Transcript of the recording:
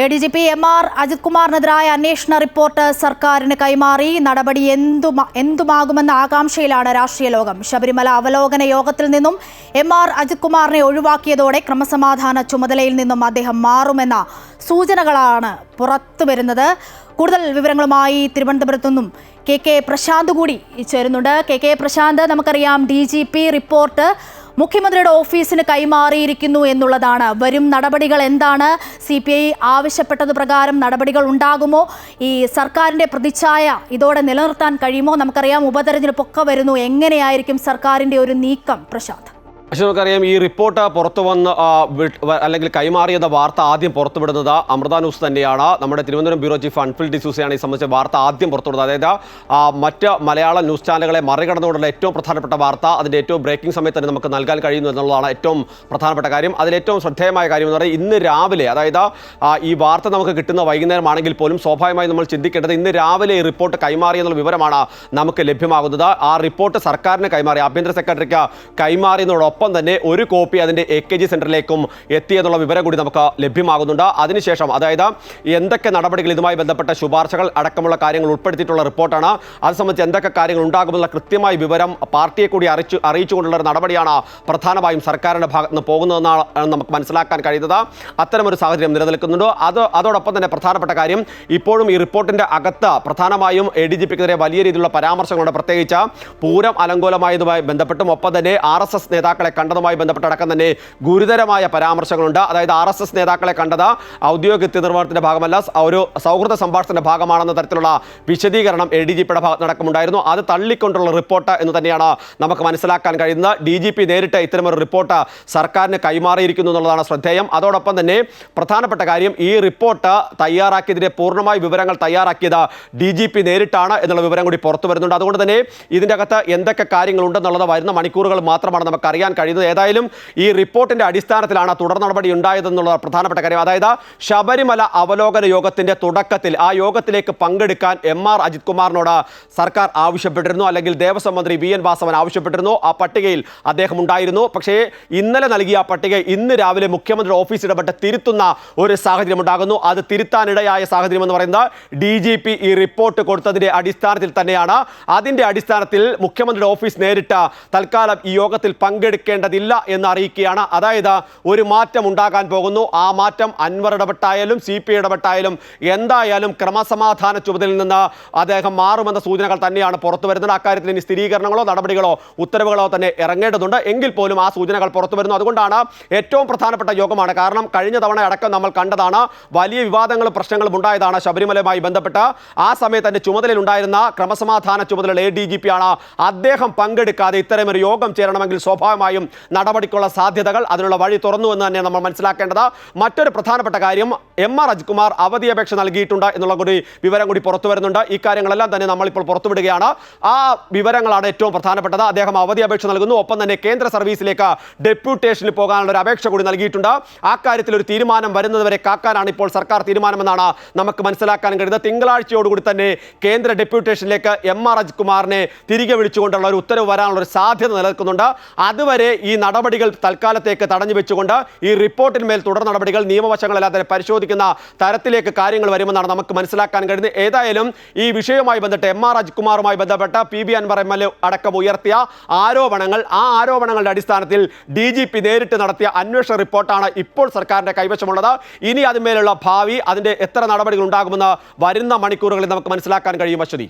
A D G P M R Ajith കുമാറിനെതിരായ അന്വേഷണ report സർക്കാരിന് കൈമാറി. നടപടി എന്തുമാ എന്തുമാകുമെന്ന ആകാംക്ഷയിലാണ് രാഷ്ട്രീയ ലോകം. ശബരിമല അവലോകന യോഗത്തിൽ നിന്നും എം ആർ അജിത് കുമാറിനെ ഒഴിവാക്കിയതോടെ ക്രമസമാധാന ചുമതലയിൽ നിന്നും അദ്ദേഹം മാറുമെന്ന സൂചനകളാണ് പുറത്തു വരുന്നത്. കൂടുതൽ വിവരങ്ങളുമായി തിരുവനന്തപുരത്തു നിന്നും കെ കെ പ്രശാന്ത് കൂടി ചേരുന്നുണ്ട്. കെ കെ പ്രശാന്ത് നമുക്കറിയാം ഡി ജി പി റിപ്പോർട്ട് മുഖ്യമന്ത്രിയുടെ ഓഫീസിന് കൈമാറിയിരിക്കുന്നു എന്നുള്ളതാണ്. വരും നടപടികൾ എന്താണ്? സി പി ഐ ആവശ്യപ്പെട്ടത് പ്രകാരം നടപടികൾ ഉണ്ടാകുമോ? ഈ സർക്കാരിന്റെ പ്രതിച്ഛായ ഇതോടെ നിലനിർത്താൻ കഴിയുമോ? നമുക്കറിയാം ഉപതെരഞ്ഞെടുപ്പൊക്കെ വരുന്നു. എങ്ങനെയായിരിക്കും സർക്കാരിന്റെ ഒരു നീക്കം? പ്രശാന്ത്. പക്ഷെ നമുക്കറിയാം ഈ റിപ്പോർട്ട് പുറത്തു വന്ന് അല്ലെങ്കിൽ കൈമാറിയെന്ന വാർത്ത ആദ്യം പുറത്തുവിടുന്നത് അമൃത ന്യൂസ് തന്നെയാണ്. നമ്മുടെ തിരുവനന്തപുരം ബ്യൂറോ ചീഫ് അൺഫിൽ ഡിസൂസയാണ് ഈ സംബന്ധിച്ച വാർത്ത ആദ്യം പുറത്തുവിടുന്നത്. അതായത് മറ്റ് മലയാള ന്യൂസ് ചാനലുകളെ മറികടന്നുകൊണ്ടുള്ള ഏറ്റവും പ്രധാനപ്പെട്ട വാർത്ത അതിന്റെ ഏറ്റവും ബ്രേക്കിംഗ് സമയത്ത് തന്നെ നമുക്ക് നൽകാൻ കഴിയുന്നു എന്നുള്ളതാണ് ഏറ്റവും പ്രധാനപ്പെട്ട കാര്യം. അതിൽ ഏറ്റവും ശ്രദ്ധേയമായ കാര്യം എന്ന് പറയുന്നത് ഇന്ന് രാവിലെ അതായത് ഈ വാർത്ത നമുക്ക് കിട്ടുന്ന വൈകുന്നേരമാണെങ്കിൽ പോലും സ്വാഭാവികമായി നമ്മൾ ചിന്തിക്കേണ്ടത് ഇന്ന് രാവിലെ ഈ റിപ്പോർട്ട് കൈമാറി എന്നുള്ള വിവരമാണ് നമുക്ക് ലഭ്യമാകുന്നത്. ആ റിപ്പോർട്ട് സർക്കാരിന് കൈമാറി ആഭ്യന്തര സെക്രട്ടറിക്ക് കൈമാറിയതോടൊപ്പം തന്നെ ഒരു കോപ്പി അതിന്റെ എ കെ ജി സെന്ററിലേക്കും എത്തിയെന്നുള്ള വിവരം കൂടി നമുക്ക് ലഭ്യമാകുന്നുണ്ട്. അതിനുശേഷം അതായത് എന്തൊക്കെ നടപടികൾ ഇതുമായി ബന്ധപ്പെട്ട ശുപാർശകൾ അടക്കമുള്ള കാര്യങ്ങൾ ഉൾപ്പെടുത്തിയിട്ടുള്ള റിപ്പോർട്ടാണ്. അത് സംബന്ധിച്ച് എന്തൊക്കെ കാര്യങ്ങൾ ഉണ്ടാകുമെന്നുള്ള കൃത്യമായ വിവരം പാർട്ടിയെ കൂടി അറിയിച്ചു അറിയിച്ചുകൊണ്ടുള്ള ഒരു നടപടിയാണ് പ്രധാനമായും സർക്കാരിന്റെ ഭാഗത്ത് നിന്ന് പോകുന്നതെന്നാണ് നമുക്ക് മനസ്സിലാക്കാൻ കഴിയുന്നത്. അത്തരമൊരു സാഹചര്യം നിലനിൽക്കുന്നുണ്ട്. അത് അതോടൊപ്പം തന്നെ പ്രധാനപ്പെട്ട കാര്യം ഇപ്പോഴും ഈ റിപ്പോർട്ടിന്റെ അകത്ത് പ്രധാനമായും എ ഡി ജി പിക്കെതിരെ വലിയ രീതിയിലുള്ള പരാമർശങ്ങളുണ്ട്. പ്രത്യേകിച്ച് പൂരം അലങ്കോലമായതുമായി ബന്ധപ്പെട്ടും ഒപ്പം തന്നെ ആർ എസ് എസ് നേതാക്കളെ കണ്ടതുമായി ബന്ധപ്പെട്ടടക്കം തന്നെ ഗുരുതരമായ പരാമർശങ്ങളുണ്ട്. അതായത് ആർ എസ് എസ് നേതാക്കളെ കണ്ടത് ഔദ്യോഗിക കൃത്യനിർവഹണത്തിന്റെ ഭാഗമല്ല ഒരു സൗഹൃദ സംഭാഷണത്തിന്റെ ഭാഗമാണെന്ന തരത്തിലുള്ള വിശദീകരണം എ ഡി ജി പിയുടെ അത് തള്ളിക്കൊണ്ടുള്ള റിപ്പോർട്ട് എന്ന് തന്നെയാണ് നമുക്ക് മനസ്സിലാക്കാൻ കഴിയുന്നത്. ഡി ജി പി നേരിട്ട് ഇത്തരമൊരു റിപ്പോർട്ട് സർക്കാരിന് കൈമാറിയിരിക്കുന്നു എന്നുള്ളതാണ് ശ്രദ്ധേയം. അതോടൊപ്പം തന്നെ പ്രധാനപ്പെട്ട കാര്യം ഈ റിപ്പോർട്ട് തയ്യാറാക്കിയതിന്റെ പൂർണമായ വിവരങ്ങൾ തയ്യാറാക്കിയത് ഡി ജി പി നേരിട്ടാണ് എന്നുള്ള വിവരം കൂടി പുറത്തു വരുന്നുണ്ട് അതുകൊണ്ട് തന്നെ ഇതിന്റെ അകത്ത് എന്തൊക്കെ കാര്യങ്ങളുണ്ടെന്നുള്ളത് വരുന്ന മണിക്കൂറുകൾ മാത്രമാണ് നമുക്ക് അറിയാൻ കഴിയുന്നത്. ഏതായാലും ഈ റിപ്പോർട്ടിന്റെ അടിസ്ഥാനത്തിലാണ് തുടർ നടപടി ഉണ്ടായതെന്നുള്ള പ്രധാനപ്പെട്ട കാര്യം. അതായത് ശബരിമല അവലോകന യോഗത്തിന്റെ തുടക്കത്തിൽ ആ യോഗത്തിലേക്ക് പങ്കെടുക്കാൻ എം ആർ അജിത് കുമാറിനോട് സർക്കാർ ആവശ്യപ്പെട്ടിരുന്നു. അല്ലെങ്കിൽ ദേവസ്വം മന്ത്രി വി എൻ വാസവൻ ആവശ്യപ്പെട്ടിരുന്നു. ആ പട്ടികയിൽ അദ്ദേഹം ഉണ്ടായിരുന്നു. പക്ഷേ ഇന്നലെ നൽകിയ ആ പട്ടിക ഇന്ന് രാവിലെ മുഖ്യമന്ത്രി ഓഫീസ് ഇടപെട്ട് തിരുത്തുന്ന ഒരു സാഹചര്യം ഉണ്ടാകുന്നു. അത് തിരുത്താനിടയായ സാഹചര്യം എന്ന് പറയുന്നത് ഡി ജി പി ഈ റിപ്പോർട്ട് കൊടുത്തതിന്റെ അടിസ്ഥാനത്തിൽ തന്നെയാണ്. അതിന്റെ അടിസ്ഥാനത്തിൽ മുഖ്യമന്ത്രിയുടെ ഓഫീസ് നേരിട്ട് തൽക്കാലം ഈ യോഗത്തിൽ പങ്കെടുക്കേണ്ടതില്ല എന്ന് അറിയിക്കുകയാണ്. അതായത് ഒരു മാറ്റം ഉണ്ടാകാൻ പോകുന്നു. ആ മാറ്റം അൻവർ ഇടപെട്ടായാലും സി പി ഇടപെട്ടായാലും എന്തായാലും ക്രമസമാധാന ചുമതലയിൽ നിന്ന് അദ്ദേഹം മാറുമെന്ന സൂചനകൾ തന്നെയാണ് പുറത്തു വരുന്നത്. അക്കാര്യത്തിൽ ഇനി സ്ഥിരീകരണങ്ങളോ നടപടികളോ ഉത്തരവുകളോ തന്നെ ഇറങ്ങേണ്ടതുണ്ട്. എങ്കിൽ പോലും ആ സൂചനകൾ പുറത്തു വരുന്നു. അതുകൊണ്ടാണ് ഏറ്റവും പ്രധാനപ്പെട്ട യോഗമാണ്. കാരണം കഴിഞ്ഞ തവണ അടക്കം നമ്മൾ കണ്ടതാണ് വലിയ വിവാദങ്ങളും പ്രശ്നങ്ങളും ഉണ്ടായതാണ് ശബരിമലയുമായി ബന്ധപ്പെട്ട്. ആ സമയത്ത് തന്നെ ചുമതലയിലുണ്ടായിരുന്ന ക്രമസമാധാന ചുമതലയുള്ള എ ഡി ജി പി ആണ് അദ്ദേഹം പങ്കെടുക്കാതെ ഇത്തരമൊരു യോഗം ചേരണമെങ്കിൽ സ്വാഭാവികമായും നടപടിക്കുള്ള സാധ്യതകൾ അതിനുള്ള വഴി തുറന്നു എന്ന് തന്നെ നമ്മൾ മനസ്സിലാക്കേണ്ടത്. മറ്റൊരു പ്രധാനപ്പെട്ട കാര്യം എം ആർ അജ്കുമാർ അവധി അപേക്ഷ നൽകിയിട്ടുണ്ട് എന്നുള്ള കൂടി വിവരം കൂടി പുറത്തു വരുന്നുണ്ട്. ഈ കാര്യങ്ങളെല്ലാം തന്നെ നമ്മളിപ്പോൾ പുറത്തുവിടുകയാണ് ആ വിവരങ്ങളാണ് ഏറ്റവും പ്രധാനപ്പെട്ടത്. അദ്ദേഹം അവധി അപേക്ഷ നൽകുന്നു. ഒപ്പം തന്നെ കേന്ദ്ര സർവീസിലേക്ക് ഡെപ്യൂട്ടേഷനിൽ പോകാനുള്ള ഒരു അപേക്ഷ കൂടി നൽകിയിട്ടുണ്ട്. ആ കാര്യത്തിൽ ഒരു തീരുമാനം വരുന്നതുവരെ കാക്കാനാണ് ഇപ്പോൾ സർക്കാർ തീരുമാനമെന്നാണ് നമുക്ക് മനസ്സിലാക്കാൻ കഴിയുന്നത്. തിങ്കളാഴ്ചയോടുകൂടി തന്നെ കേന്ദ്ര ഡെപ്യൂട്ടേഷനിലേക്ക് എം ആർ അജ്കുമാറിനെ തിരികെ വിളിച്ചുകൊണ്ടുള്ള ഒരു ഉത്തരവ് വരാനുള്ള ഒരു സാധ്യത നിലനിൽക്കുന്നുണ്ട്. അതുവരെ ഈ നടപടികൾ തൽക്കാലത്തേക്ക് തടഞ്ഞു വെച്ചുകൊണ്ട് ഈ റിപ്പോർട്ടിന്മേൽ തുടർ നടപടികൾ നിയമവശങ്ങളല്ലാതെ പരിശോധിക്കുന്ന തരത്തിലേക്ക് കാര്യങ്ങൾ വരുമെന്നാണ് നമുക്ക് മനസ്സിലാക്കാൻ കഴിയുന്നത്. ഏതായാലും ഈ വിഷയവുമായി ബന്ധപ്പെട്ട് എം ആർ അജിത്കുമാറുമായി ബന്ധപ്പെട്ട P V Anvar M L A അടക്കം ഉയർത്തിയ ആരോപണങ്ങൾ ആ ആരോപണങ്ങളുടെ അടിസ്ഥാനത്തിൽ ഡി ജി പി നേരിട്ട് നടത്തിയ അന്വേഷണ റിപ്പോർട്ടാണ് ഇപ്പോൾ സർക്കാരിന്റെ കൈവശമുള്ളത്. ഇനി അതിന്മേലുള്ള ഭാവി അതിന്റെ എത്ര നടപടികൾ ഉണ്ടാകുമെന്ന് വരുന്ന മണിക്കൂറുകളിൽ നമുക്ക് മനസ്സിലാക്കാൻ കഴിയും അശ്വതി.